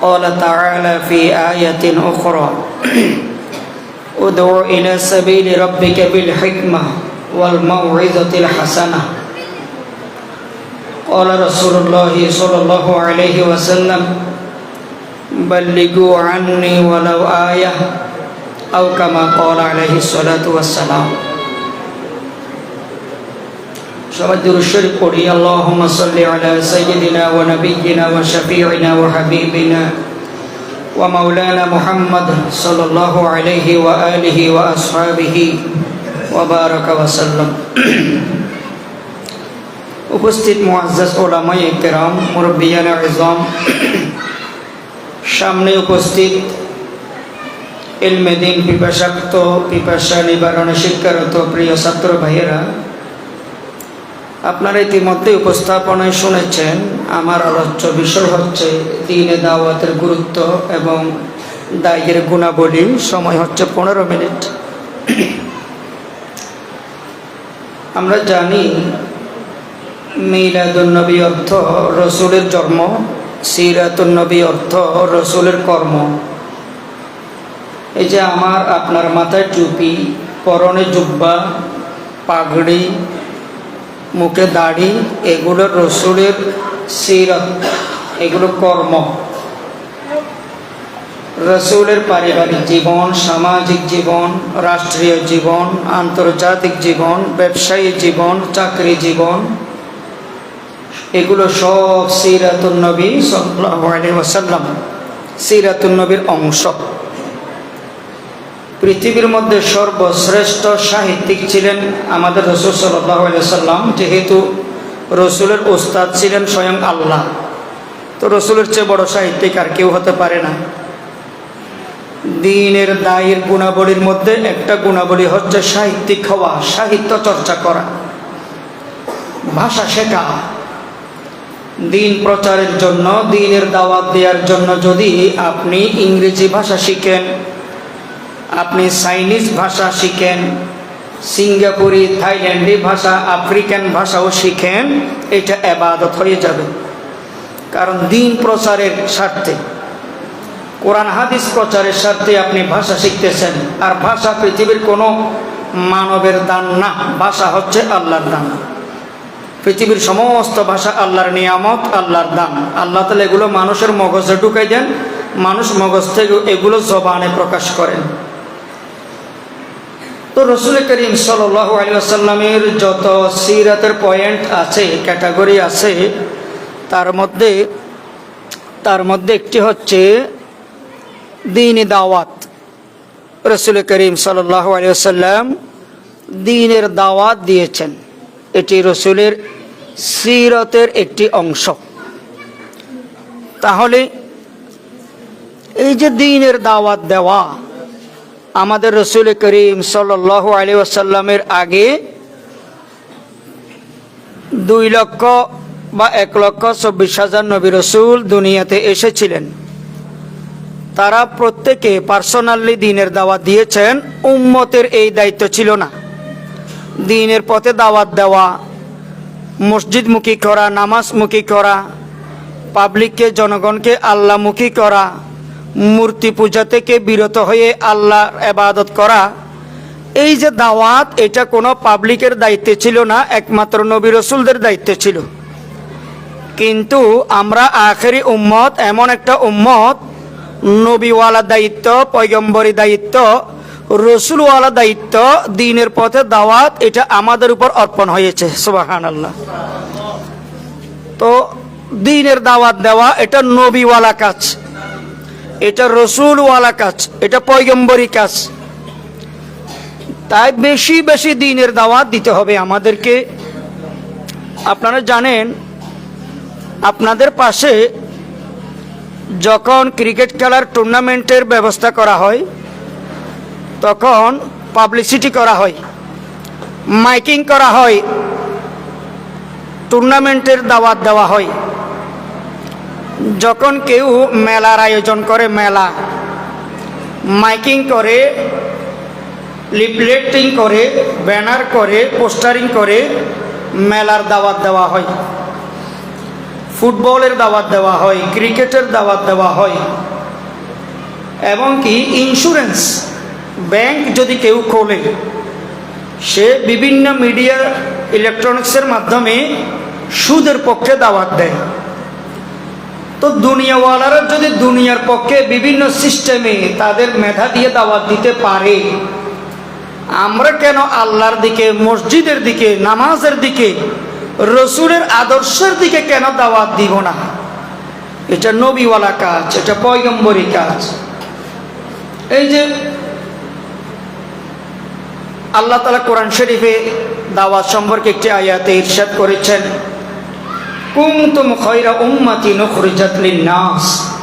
وقال تعالى في آية أخرى. ادع إلى سبيل ربك بالحكمة والموعظة الحسنة. قال رسول الله صلى الله عليه وسلم بلغوا عني ولو آية أو كما قال عليه الصلاة والسلام. সবাই দুরুশ্বরী পড়ি আল্লাহুম্মা সাল্লি আলা সাইয়্যিদিনা ওয়া নাবিয়্যিনা ওয়া শাফিঈনা ওয়া হাবিবিনা ওয়া মাওলানা মুহাম্মদ সাল্লাল্লাহু আলাইহি ওয়া আলিহি ওয়া আসহাবিহি ওয়া বারাকা ওয়া সাল্লাম উপস্থিত মুআজ্জাজ ওলামায়ে কেরাম মুরব্বিয়ানে ইজম সামনে উপস্থিত ইলমে দিন পিপাসাক্ত পিপাসা নিবারণে শিক্ষারত প্রিয় ছাত্র ভাইয়েরা আপনারা ইতিমধ্যে উপস্থাপনায় শুনেছেন, আমার আলোচ্য বিষয় হচ্ছে দিনে দাওয়াতের গুরুত্ব এবং দায়ের গুণাবলী। সময় হচ্ছে পনেরো মিনিট। আমরা জানি মিলাদুন্নবী অর্থ রসুলের জন্ম, সিরাতুন্নবী অর্থ রসুলের কর্ম। এই যে আমার, আপনার মাথায় টুপি, পরনে জুব্বা, পাগড়ি মুখে দাড়ি, এগুলো রসুলের সিরত, এগুলো কর্ম। রসুলের পারিবারিক জীবন, সামাজিক জীবন, রাষ্ট্রীয় জীবন, আন্তর্জাতিক জীবন, ব্যবসায়ী জীবন, চাকরি জীবন, এগুলো সব সিরাতুল নবী ওয়াসাল্লাম সিরাতুল নবীর অংশ। পৃথিবীর মধ্যে সর্বশ্রেষ্ঠ সাহিত্যিক ছিলেন আমাদের রসুল সাল্লাম যেহেতু রসুলের ওস্তাদ ছিলেন স্বয়ং আল্লাহ। তো রসুলের চেয়ে বড় সাহিত্যিক আর কেউ হতে পারে না। দিনের দায়ের গুণাবলীর মধ্যে একটা গুণাবলী হচ্ছে সাহিত্যিক হওয়া, সাহিত্য চর্চা করা। ভাষা শেখা। দিন প্রচারের জন্য, দিনের দাওয়াত দেওয়ার জন্য যদি আপনি ইংরেজি ভাষা শিখেন আপনি চাইনিজ ভাষা শিখেন, সিঙ্গাপুরি, থাইল্যান্ডি ভাষা, আফ্রিকান ভাষাও শিখেন, এটা এবাদত হয়ে যাবে। কারণ দিন প্রচারের স্বার্থে, কোরআন হাদিস প্রচারের স্বার্থে আপনি ভাষা শিখতেছেন, আর ভাষা পৃথিবীর কোনো মানবের দান না, ভাষা হচ্ছে আল্লাহর দান। পৃথিবীর সমস্ত ভাষা আল্লাহর নিয়ামত, আল্লাহর দান। আল্লাহ তালা এগুলো মানুষের মগজে ঢুকাই দেন, মানুষ মগজ থেকে এগুলো জবানে প্রকাশ করেন। তো রসুল করিম সাল্লাহ আলিয়াসাল্লামের যত সিরাতের পয়েন্ট আছে, ক্যাটাগরি আছে, তার মধ্যে তার মধ্যে একটি হচ্ছে দিন দাওয়াত। রসুল করিম সাল্লাহ আলিয়াসাল্লাম দিনের দাওয়াত দিয়েছেন। এটি রসুলের সিরতের একটি অংশ। তাহলে এই যে দিনের দাওয়াত দেওয়া আমাদের রসুল করিম সাল আলী আসাল্লামের আগে দুই লক্ষ বা এক লক্ষ চব্বিশ হাজার নবী রসুল দুনিয়াতে এসেছিলেন। তারা প্রত্যেকে পার্সোনালি দিনের দাওয়াত দিয়েছেন, উম্মতের এই দায়িত্ব ছিল না। দিনের পথে দাওয়াত দেওয়া, মসজিদমুখী করা, নামাজমুখী করা পাবলিককে জনগণকে আল্লাহমুখী করা মূর্তি পূজা থেকে বিরত হয়ে আল্লাহ এবাদত করা, এই যে দাওয়াত, এটা কোনো পাবলিকের দায়িত্বে ছিল না, একমাত্র নবী রসুলদের দায়িত্বে ছিল। কিন্তু আমরা আখেরি উম্মত, এমন একটা উম্মত, নবীওয়ালা দায়িত্ব, পয়গম্বরী দায়িত্ব, রসুলওয়ালা দায়িত্ব, দিনের পথে দাওয়াত, এটা আমাদের উপর অর্পণ হয়েছে সুবাহান আল্লাহ তো দিনের দাওয়াত দেওয়া, এটা নবীওয়ালা কাজ। এটা রসুলওয়ালা কাজ, এটা পয়গম্বরী কাজ। তাই বেশি বেশি দিনের দাওয়াত দিতে হবে আমাদেরকে। আপনারা জানেন, আপনাদের পাশে যখন ক্রিকেট খেলার টুর্নামেন্টের ব্যবস্থা করা হয়, তখন পাবলিসিটি করা হয়, মাইকিং করা হয়, টুর্নামেন্টের দাওয়াত দেওয়া হয়। যখন কেউ মেলার আয়োজন করে, মেলা মাইকিং করে লিপলেটিং করে, ব্যানার করে, পোস্টারিং করে, মেলার দাওয়াত দেওয়া হয়। ফুটবলের দাওয়াত দেওয়া হয়, ক্রিকেটের দাওয়াত দেওয়া হয় এবং কি ইন্স্যুরেন্স ব্যাংক যদি কেউ খোলে, সে বিভিন্ন মিডিয়া ইলেকট্রনিক্সের মাধ্যমে সুদের পক্ষে দাওয়াত দেয়। তো দুনিয়াওয়ালারা যদি দুনিয়ার পক্ষে বিভিন্ন সিস্টেমে তাদের মেধা দিয়ে দাওয়াত দিতে পারে, আমরা কেন আল্লাহর দিকে, মসজিদের দিকে, নামাজের দিকে, রসুলের আদর্শের দিকে কেন দাওয়াত দিব না? এটা নবীওয়ালা কাজ, এটা পয়গম্বরী কাজ। এই যে আল্লাহ তালা কোরআন শরীফে দাওয়াত সম্পর্কে একটি আয়াতে ইরশাদ করেছেন খয়রা লিন-নাস।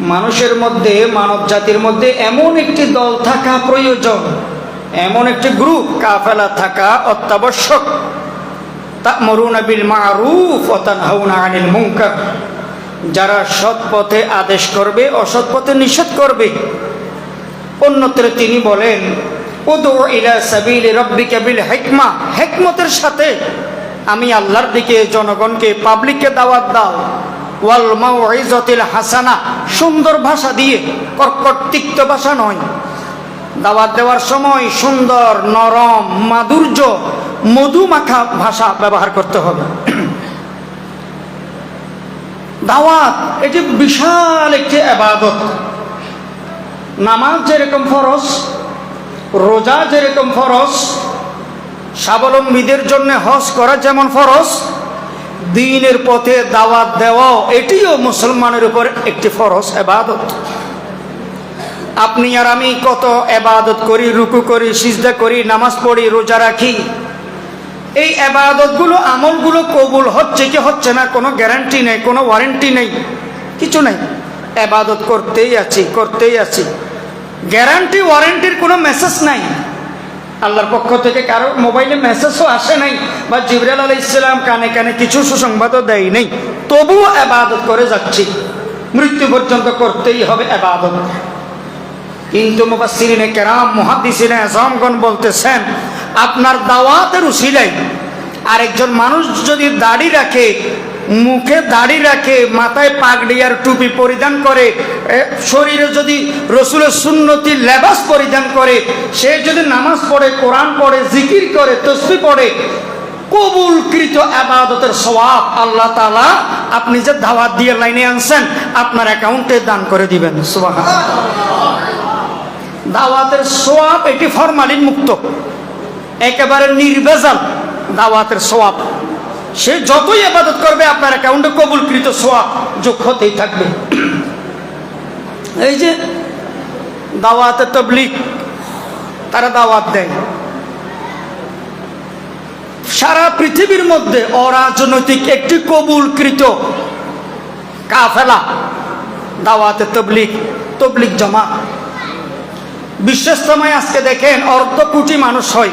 মানুষের মধ্যে, মানব জাতির মধ্যে এমন একটি দল থাকা প্রয়োজন, এমন একটি গ্রুপ, কাফেলা থাকা অত্যাবশ্যক। যারা সৎ পথে আদেশ করবে, অসৎ পথে নিষেধ করবে। অন্যত্র তিনি বলেন উদু ইলা সাবিলি রব্বিকা বিল হিকমা। হিকমতের সাথে আমি আল্লাহর দিকে জনগণকে পাবলিককে দাওয়াত দাও। ওয়াল হাসানা, সুন্দর ভাষা দিয়ে, কর্কট তিক্ত ভাষা নয়। দাওয়াত দেওয়ার সময় সুন্দর, নরম, মাধুর্য, মধুমাখা ভাষা ব্যবহার করতে হবে। দাওয়াত, এটি বিশাল একটি আবাদত। নামাজ যেরকম ফরজ, রোজা যেরকম ফরজ স্বাবলম্বীদের জন্য হজ করা যেমন ফরজ, দিনের পথে দাওয়াত দেওয়াও এটিও মুসলমানের উপর একটি ফরজ এবাদত। আপনি আর আমি কত এবাদত করি, রুকু করি, সিজদা করি, নামাজ পড়ি, রোজা রাখি। এই আবাদতগুলো আমলগুলো কবুল হচ্ছে কি হচ্ছে না, কোনো গ্যারান্টি নেই, কোনো ওয়ারেন্টি নেই, কিছু নেই। আবাদত করতেই আছি করতেই আছি। গ্যারান্টি, ওয়ারেন্টির কোনো মেসেজ নাই। আল্লাহর পক্ষ থেকে কারও মোবাইলে মেসেজও আসে নাই বা জিবরাল আলাই ইসলাম কানে কানে কিছু সুসংবাদও দেয় নেই। তবুও আবাদত করে যাচ্ছি। মৃত্যু পর্যন্ত করতেই হবে আবাদত। কিন্তু মুবাসিরিনে কেরাম মহাদিসিনে আজমগণ বলতেছেন, আপনার দাওয়াতের উসিলাই আরেকজন মানুষ যদি দাড়ি রাখে মুখে দাড়ি রাখে, মাথায় পাগড়ি আর টুপি পরিধান করে শরীরে যদি রসুলের সুন্নতি লেবাস পরিধান করে, সে যদি নামাজ পড়ে, কোরআন পড়ে, জিকির করে, তসবি পড়ে, কবুলকৃত আবাদতের সওয়াব আল্লাহ তাআলা আপনি যে দাওয়াত দিয়ে লাইনে আনছেন, আপনার অ্যাকাউন্টে দান করে দিবেন। দাওয়াতের সোয়াব এটি ফরমালিন মুক্ত একেবারে নির্বেজাল দাওয়াতের সোয়াব সে যতই আবাদত করবে, আপনার অ্যাকাউন্টে কবুলকৃত সোয়াব যোগ হতেই থাকবে। এই যে দাওয়াতে তবলিক তারা দাওয়াত দেয়। সারা পৃথিবীর মধ্যে অরাজনৈতিক একটি কবুলকৃত কাফেলা, দাওয়াতে তবলিক তবলিক জমা বিশ্বের সময় আজকে দেখেন অর্ধ কোটি মানুষ হয়।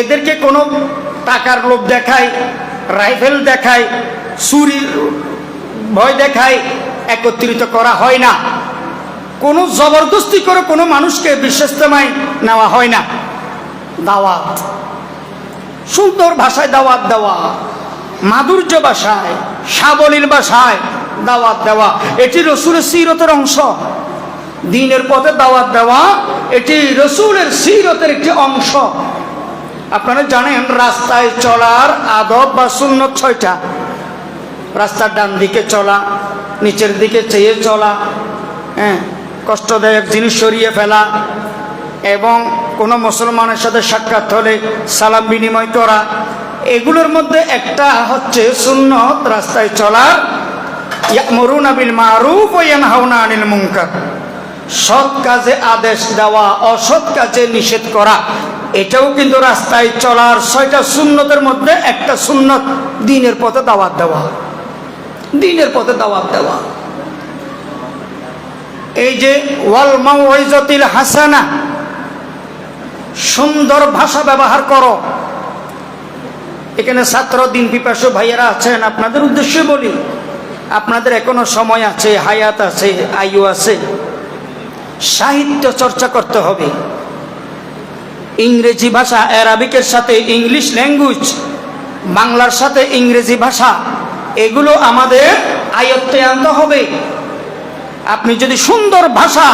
এদেরকে কোনো টাকার লোভ দেখায়, রাইফেল দেখায় চুরির ভয় দেখায়, একত্রিত করা হয় না। কোনো জবরদস্তি করে কোনো মানুষকে বিশ্বস্তমায় নেওয়া হয় না। দাওয়াত। সুন্দর ভাষায় দাওয়াত দেওয়া, মাধুর্য ভাষায়, সাবলীল ভাষায় দাওয়াত দেওয়া, এটি রসুলের সিরতের অংশ। দিনের পথে দাওয়াত দেওয়া, এটি রসুলের সিরতের একটি অংশ। আপনারা জানেন, রাস্তায় চলার আদব বা শূন্য ছয়টা। রাস্তার ডান দিকে চলা, নিচের দিকে চেয়ে চলা হ্যাঁ কষ্টদায়ক জিনিস সরিয়ে ফেলা, এবং কোনো মুসলমানের সাথে সাক্ষাৎ হলে সালাম বিনিময় করা, এগুলোর মধ্যে একটা হচ্ছে সুন্নত, রাস্তায় চলার মরুন আবিল মারুফ ইয়ানহাউনা আনিল মুনকার। সৎ কাজে আদেশ দেওয়া, অসৎ কাজে নিষেধ করা এটাও কিন্তু রাস্তায় চলার ছয়টা সুন্নতের মধ্যে একটা সুন্নত দিনের পথে দাওয়াত দেওয়া দিনের পথে দাওয়াত দেওয়া এই যে ওয়াল মাউইজাতিল হাসানা, সুন্দর ভাষা ব্যবহার করো। এখানে ছাত্র, দিন পিপাসু ভাইয়েরা আছেন, আপনাদের উদ্দেশ্যে বলি, আপনাদের এখনও সময় আছে, হায়াত আছে, আয়ু আছে, সাহিত্য চর্চা করতে হবে। ইংরেজি ভাষা অ্যারাবিকের সাথে ইংলিশ ল্যাঙ্গুয়েজ, বাংলার সাথে ইংরেজি ভাষা, এগুলো আমাদের আয়ত্তে আনতে হবে। আপনি যদি সুন্দর ভাষা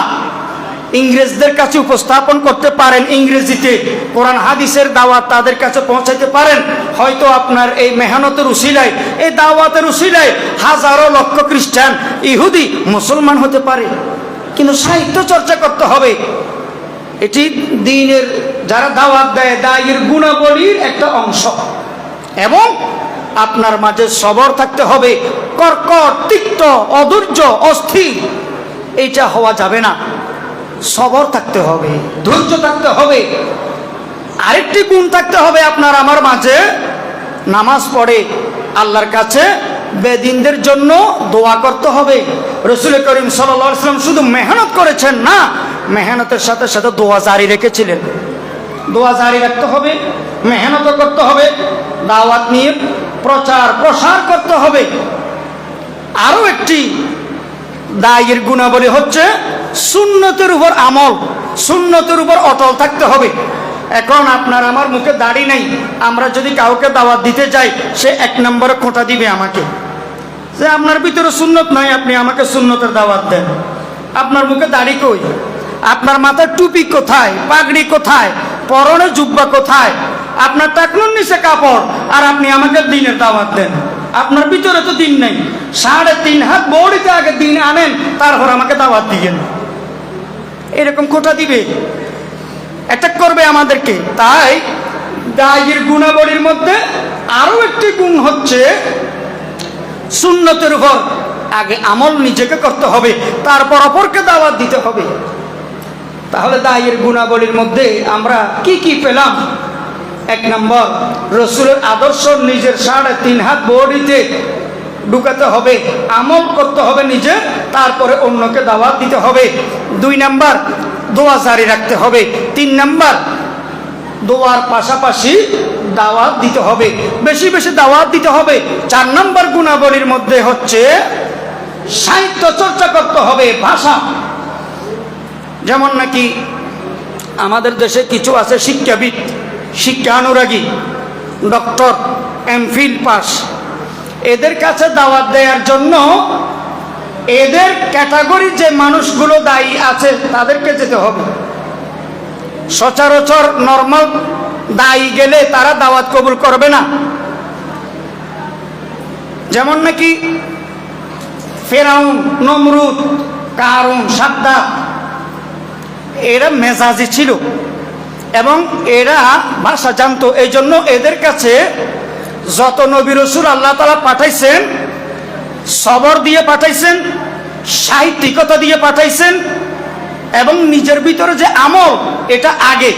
ইংরেজদের কাছে উপস্থাপন করতে পারেন, ইংরেজিতে কোরআন, হাদিসের দাওয়াত তাদের কাছে পৌঁছাইতে পারেন, হয়তো আপনার এই মেহনতের উসিলায় এই দাওয়াতের উসিলায় হাজারো লক্ষ খ্রিস্টান, ইহুদি, মুসলমান হতে পারে। কিন্তু সাহিত্য চর্চা করতে হবে। এটি দিনের যারা দাওয়াত দেয়, দায়ের গুণাবলীর একটা অংশ। এবং আপনার মাঝে সবর থাকতে হবে, কর্কট, তিক্ত, অধৈর্য, অস্থির। এইটা হওয়া যাবে না। সবর থাকতে হবে, ধৈর্য থাকতে হবে। আরেকটি গুণ থাকতে হবে আপনার আমার মাঝে। নামাজ পড়ে আল্লাহর কাছে বেদিনদের জন্য দোয়া করতে হবে। রসুল করিম সাল্লাম শুধু মেহনত করেছেন না মেহনতের সাথে সাথে দোয়া জারি রেখেছিলেন। দোয়া জারি রাখতে হবে, মেহনত করতে হবে, দাওয়াত নিয়ে প্রচার প্রসার করতে হবে। আরও একটি দায়ের গুণাবলী হচ্ছে সুন্নতের উপর আমল, সুন্নতের উপর অটল থাকতে হবে। এখন আপনার আমার মুখে দাড়ি নেই, আমরা যদি কাউকে দাওয়াত দিতে যাই, সে এক নম্বরে খোঁটা দিবে আমাকে। যে আপনার ভিতরে সুন্নত নাই, আপনি আমাকে সুন্নতের দাওয়াত দেন। আপনার মুখে দাড়ি কই? আপনার মাথায় টুপি কোথায়? পাগড়ি কোথায়? পরনে জুব্বা কোথায়? আপনার টাকলুর নিচে কাপড়। আর আপনি আমাকে দিনের দাওয়াত দেন। আপনার ভিতরে তো দিন নেই। সাড়ে তিন হাত বড়িতে আগে দিন আনেন, তারপর আমাকে দাওয়াত দিয়েন। এরকম কোটা দিবে? অ্যাটাক করবে আমাদেরকে। তাই দায়ের গুণাবলীর মধ্যে আরও একটি গুণ হচ্ছে সুন্নতের উপর। আগে আমল নিজেকে করতে হবে, তারপর অপরকে দাওয়াত দিতে হবে। তাহলে দায়ের গুণাবলীর মধ্যে আমরা কি কি পেলাম? এক নম্বর, রসুলের আদর্শ নিজের সাড়ে তিন হাত বডিতে ঢুকাতে হবে, আমল করতে হবে নিজে, তারপরে অন্যকে দাওয়াত দিতে হবে। দুই নাম্বার, দোয়া জারি রাখতে হবে। তিন নাম্বার, দোয়ার পাশাপাশি দাওয়াত দিতে হবে। বেশি বেশি দাওয়াত দিতে হবে। চার নম্বর গুণাবলীর মধ্যে হচ্ছে সাহিত্য চর্চা করতে হবে, ভাষা। যেমন নাকি আমাদের দেশে কিছু আছে শিক্ষাবিদ, শিক্ষানুরাগী, ডক্টর এমফিল পাস। এদের কাছে দাওয়াত দেওয়ার জন্য এদের ক্যাটাগরি যে মানুষগুলো দায়ী আছে তাদেরকে যেতে হবে। সচরাচর নর্মাল দায়ী গেলে তারা দাওয়াত কবুল করবে না। যেমন নাকি ফেরাউন, নমরুদ, কারুন সাদ্দা এরা মেজাজি ছিল। এবং এরা ভাষা জানতো। এই জন্য এদের কাছে যত নবী রসুল আল্লাহ তালা পাঠাইছেন, সবর দিয়ে পাঠাইছেন, সাহিত্যিকতা দিয়ে পাঠাইছেন, এবং নিজের ভিতরে যে আমল, এটা আগে।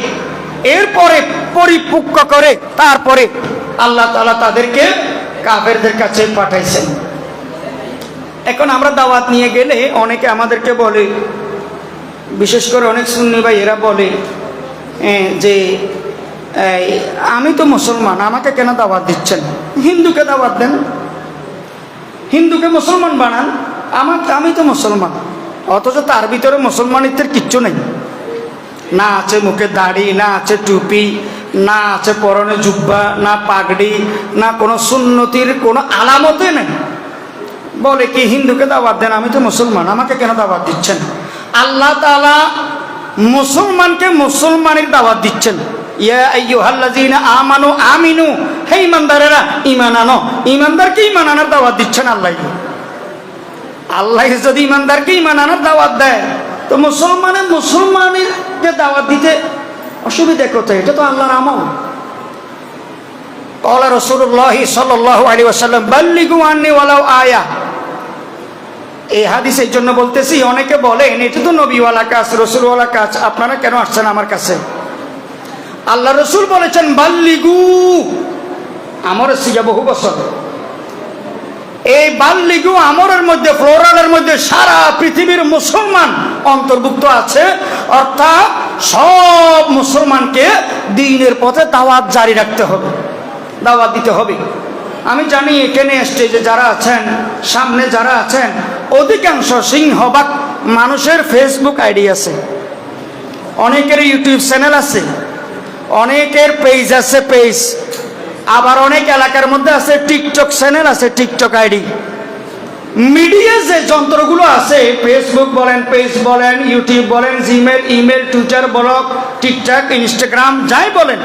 এরপরে পরিপক্ক করে তারপরে আল্লাহ তালা তাদেরকে কাফেরদের কাছে পাঠাইছেন। এখন আমরা দাওয়াত নিয়ে গেলে অনেকে আমাদেরকে বলে বিশেষ করে অনেক সুন্নি ভাই এরা বলে যে আমি তো মুসলমান, আমাকে কেন দাওয়াত দিচ্ছেন? হিন্দুকে দাওয়াত দেন। হিন্দুকে মুসলমান বানান, আমার, আমি তো মুসলমান। অথচ তার ভিতরে মুসলমানিত্বের কিচ্ছু নেই। না আছে মুখে দাড়ি, না আছে টুপি, না আছে পরনে জুব্বা, না পাগড়ি, না কোনো সুন্নতির কোনো আলামতে নেই। বলে কি, হিন্দুকে দাওয়াত দেন, আমি তো মুসলমান, আমাকে কেন দাওয়াত দিচ্ছেন? আল্লাহ তালা মুসলমানকে মুসলমানের দাওয়াত দিচ্ছেন। আমানু আমিনু, হে ইমানদারেরা ইমান আনো। ইমানদারকে ইমান আনার দাওয়াত দিচ্ছেন আল্লাহ। আল্লাহ যদি ইমানদারকে ইমান আনার দাওয়াত দেয়, তো মুসলমানে মুসলমানের যে দাওয়াত দিতে অসুবিধে কোথায়? এটা তো আল্লাহর আমল। কলা রসুল্লাহ সাল্লাহ আলী ওসাল্লাম বাল্লিগু আনি ওয়ালাও আয়া। এই হাদিস এই জন্য বলতেছি, অনেকে বলেন, এটা তো নবীওয়ালা কাজ, রসুলওয়ালা কাজ, আপনারা কেন আসছেন আমার কাছে? আল্লাহ রসুল বলেছেন, বাল্লিগু। আমার সিজা বহু বছর। এই বাল্লিগু আমরের মধ্যে, ফ্লোরালের মধ্যে সারা পৃথিবীর মুসলমান অন্তর্ভুক্ত আছে, অর্থাৎ সব মুসলমানকে দিনের পথে দাওয়াত জারি রাখতে হবে, দাওয়াত দিতে হবে। আমি জানি এখানে স্টেজে যারা আছেন, সামনে যারা আছেন, অধিকাংশ সিংহবাগ মানুষের ফেসবুক আইডি আছে। অনেকের ইউটিউব চ্যানেল আছে, অনেকের পেজ আছে পেজ আবার অনেক এলাকার মধ্যে আছে টিকটক চ্যানেল আছে টিকটক আইডি মিডিয়া যে যন্ত্রগুলো আছে ফেসবুক বলেন পেজ বলেন ইউটিউব বলেন Gmail email Twitter blog TikTok Instagram যাই বলেন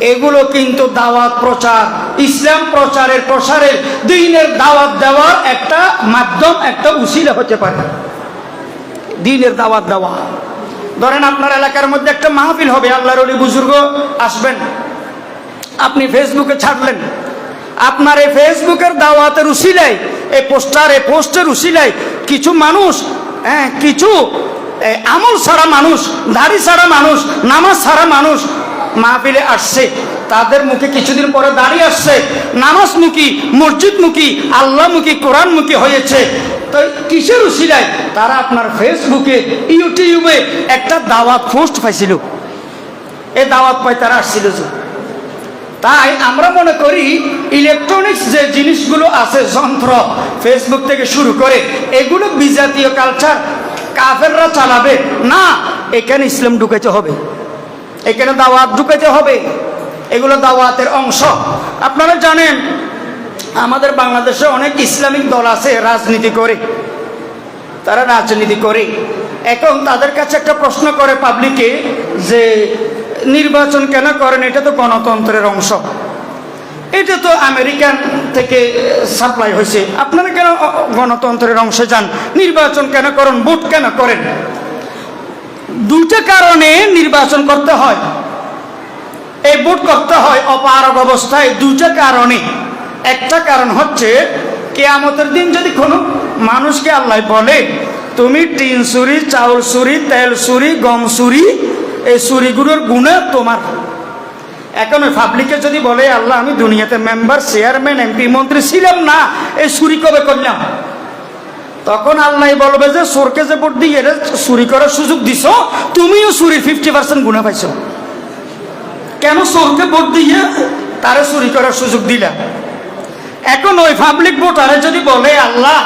এগুলো কিন্তু দাওয়াত প্রচার। ইসলাম প্রচারের প্রসারের দিনের দাওয়াত দেওয়ার একটা মাধ্যম, একটা উসিলা হতে পারে। দিনের দাওয়াত দেওয়া। ধরেন আপনার এলাকার মধ্যে একটা মাহফিল হবে, আল্লাহর অলি বুজুর্গ আসবেন। আপনি ফেসবুকে ছাড়লেন। আপনার এই ফেসবুকের দাওয়াতের উসিলায়, এই পোস্টার, এই পোস্টের উসিলায় কিছু মানুষ হ্যাঁ কিছু আমল ছাড়া মানুষ, দাড়ি সারা মানুষ, নামাজ সারা মানুষ মাহফিলে আসছে, তাদের মুখে কিছুদিন পরে দাঁড়িয়ে আসছে নামাজ মুখী মসজিদ মুখী আল্লাহ মুখী কোরআন মুখী হয়েছে। তো কিসের উসিলায় তারা আপনার ফেসবুকে, ইউটিউবে একটা দাওয়াত পোস্ট পাইছিল। এই দাওয়াত পাই তারা আসছিল যে, তাই আমরা মনে করি ইলেকট্রনিক্স যে জিনিসগুলো আছে, যন্ত্র, ফেসবুক থেকে শুরু করে, এগুলো বিজাতীয় কালচার কাফেররা চালাবে। না, এখানে ইসলাম ঢুকাইতে হবে। এখানে দাওয়াত ঢুকাইতে হবে। এগুলো দাওয়াতের অংশ। আপনারা জানেন, আমাদের বাংলাদেশে অনেক ইসলামিক দল আছে, রাজনীতি করে। তারা রাজনীতি করে। এখন তাদের কাছে একটা প্রশ্ন করে পাবলিকে যে, নির্বাচন কেন করেন? এটা তো গণতন্ত্রের অংশ। এটা তো আমেরিকান থেকে সাপ্লাই হয়েছে। আপনারা কেন গণতন্ত্রের অংশে যান? নির্বাচন কেন করেন? ভোট কেন করেন? দুইটা কারণে নির্বাচন করতে হয়। এই ভোট করতে হয় অপারগ অবস্থায় দুইটা কারণে। একটা কারণ হচ্ছে, কেয়ামতের দিন যদি কোনো মানুষকে আল্লাহ বলে, তুমি টিন চুরি চাউল চুরি তেল চুরি গম চুরি এই চুরিগুলোর গুণে তোমার। এখন ওই পাবলিকে যদি বলে, আল্লাহ, আমি দুনিয়াতে মেম্বার চেয়ারম্যান এমপি মন্ত্রী ছিলাম না, এই চুরি কবে করলাম? তখন আল্লাহ বলবে যে, সোরকে যে ভোট দিয়ে চুরি করার সুযোগ দিছ, তুমিও চুরির ফিফটি পার্সেন্ট গুণা পাইছ। কেন সোরকে ভোট দিয়ে তারা চুরি করার সুযোগ দিলা? এখন ওই পাবলিক ভোটারে যদি বলে, আল্লাহ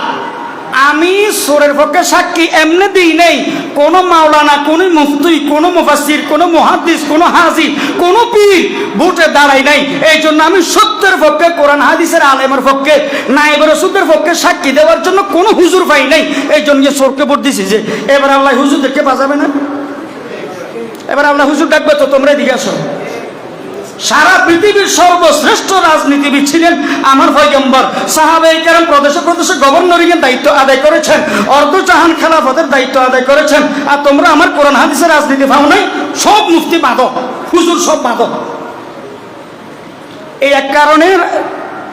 আমি সোরের পক্ষে সাক্ষী এমনি দিই নেই। কোনো মাওলানা, কোনো মুফতি, কোনো মুফাসির কোনো মহাদিস কোনো হাজি, কোনো পীর ভোটে দাঁড়াই নাই। এই জন্য আমি সত্যের পক্ষে, কোরআন, হাদিসের আলেমের পক্ষে নাইবের ওষুধের পক্ষে সাক্ষী দেওয়ার জন্য কোনো হুজুর পাই নাই। এই জন্য সোরকে ভোট দিছি যে, এবার আল্লাহ হুজুরদেরকে বাঁচাবে না? এবার আল্লাহ হুজুর ডাকবে তো তোমরা এদিকে আসো। সারা পৃথিবীর সর্বশ্রেষ্ঠ রাজনীতিবিদ ছিলেন আমার পয়গম্বর। সাহাবে কেরাম প্রদেশে প্রদেশে গভর্নরিং এর দায়িত্ব আদায় করেছেন অর্ধ জাহান খেলাফতের দায়িত্ব আদায় করেছেন। আর তোমরা আমার কোরআন হাদিসের রাজনীতি ভাও নাই, সব মুফতি বাঁধো হুজুর সব বাঁধো এই এক কারণে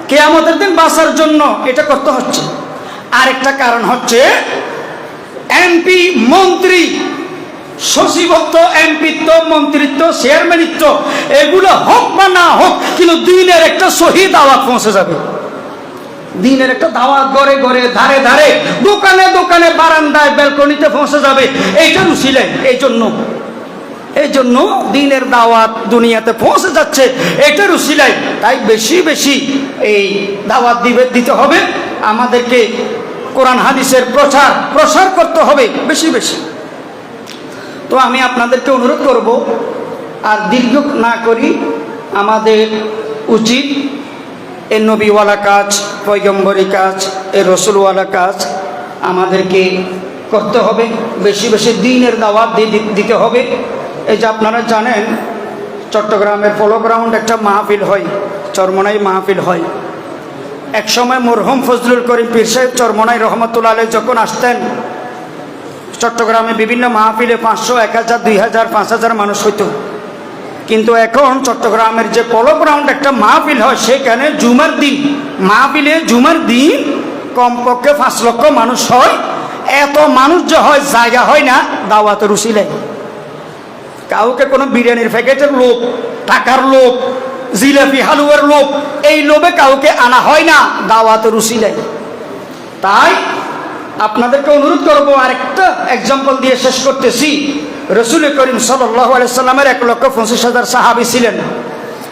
কেয়ামতের দিন বাঁচার জন্য এটা করতে হচ্ছে। আরেকটা কারণ হচ্ছে এমপি মন্ত্রী সচিবত্ব, এমপিত্ব, মন্ত্রিত্ব, চেয়ারম্যানিত্ব, এগুলো হোক বা না হোক, কিন্তু দিনের একটা শহীদ আওয়াজ পৌঁছে যাবে। দিনের একটা দাওয়াত ঘরে ঘরে ধারে ধারে, দোকানে দোকানে, বারান্দায়, ব্যালকনিতে পৌঁছে যাবে। এইটা রুচিলেন এই জন্য এই জন্য দিনের দাওয়াত দুনিয়াতে পৌঁছে যাচ্ছে। এটা রুচিলাই তাই বেশি বেশি এই দাওয়াত দিবে, দিতে হবে। আমাদেরকে কোরআন হাদিসের প্রচার, প্রসার করতে হবে বেশি বেশি। তো আমি আপনাদেরকে অনুরোধ করব, আর দীর্ঘ না করি, আমাদের উচিত এ নবীওয়ালা কাজ পৈগম্বরী কাজ, এ রসুলওয়ালা কাজ আমাদেরকে করতে হবে। বেশি বেশি দিনের দাওয়াত দিতে হবে। এই যে আপনারা জানেন, চট্টগ্রামের পলো গ্রাউন্ড একটা মাহফিল হয়, চরমনাই মাহফিল হয়। একসময় মরহুম ফজলুল করিম পীর সাহেব চরমনাই রহমতুল্লাহ আলী যখন আসতেন চট্টগ্রামে বিভিন্ন মাহফিলে পাঁচশো, এক হাজার, দুই হাজার, পাঁচ হাজার মানুষ হইতো। কিন্তু এখন চট্টগ্রামের যে পলো গ্রাউন্ড একটা মাহফিল হয়, সেখানে জুমার দিন। মাহফিলে জুমার দিন কমপক্ষে পাঁচ লক্ষ মানুষ হয়। এত মানুষ যে হয়, জায়গা হয় না, দাওয়াতের উচিলে কাউকে কোনো বিরিয়ানির প্যাকেটের লোক টাকার লোক জিলাপি হালুয়ার লোক এই লোভে কাউকে আনা হয় না, দাওয়াতের উচিলে তাই আপনাদেরকে অনুরোধ করব, আরেকটা এক্সাম্পল দিয়ে শেষ করতেছি। রসুল করিম সাল্লামের এক লক্ষ পঁচিশ হাজার সাহাবি ছিলেন।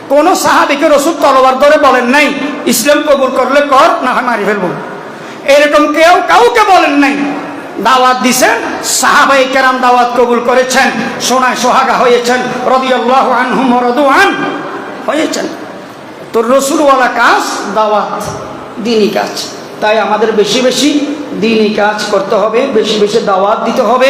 কোন সাহাবিকে রসুল তলবার ধরে বলেন নাই, ইসলাম কবুল করলে কর, না হয় মারি ফেলব। এরকম কেউ কাউকে বলেন নাই। দাওয়াত দিছেন, সাহাবাই কেরাম দাওয়াত কবুল করেছেন, সোনায় সোহাগা হয়েছেন, রদিয়াল্লাহ আনহুম রদু আন, হয়েছেন। তো রসুলওয়ালা কাজ, দাওয়াত, দিনই কাজ। তাই আমাদের বেশি বেশি দিনই কাজ করতে হবে বেশি বেশি দাওয়াত দিতে হবে।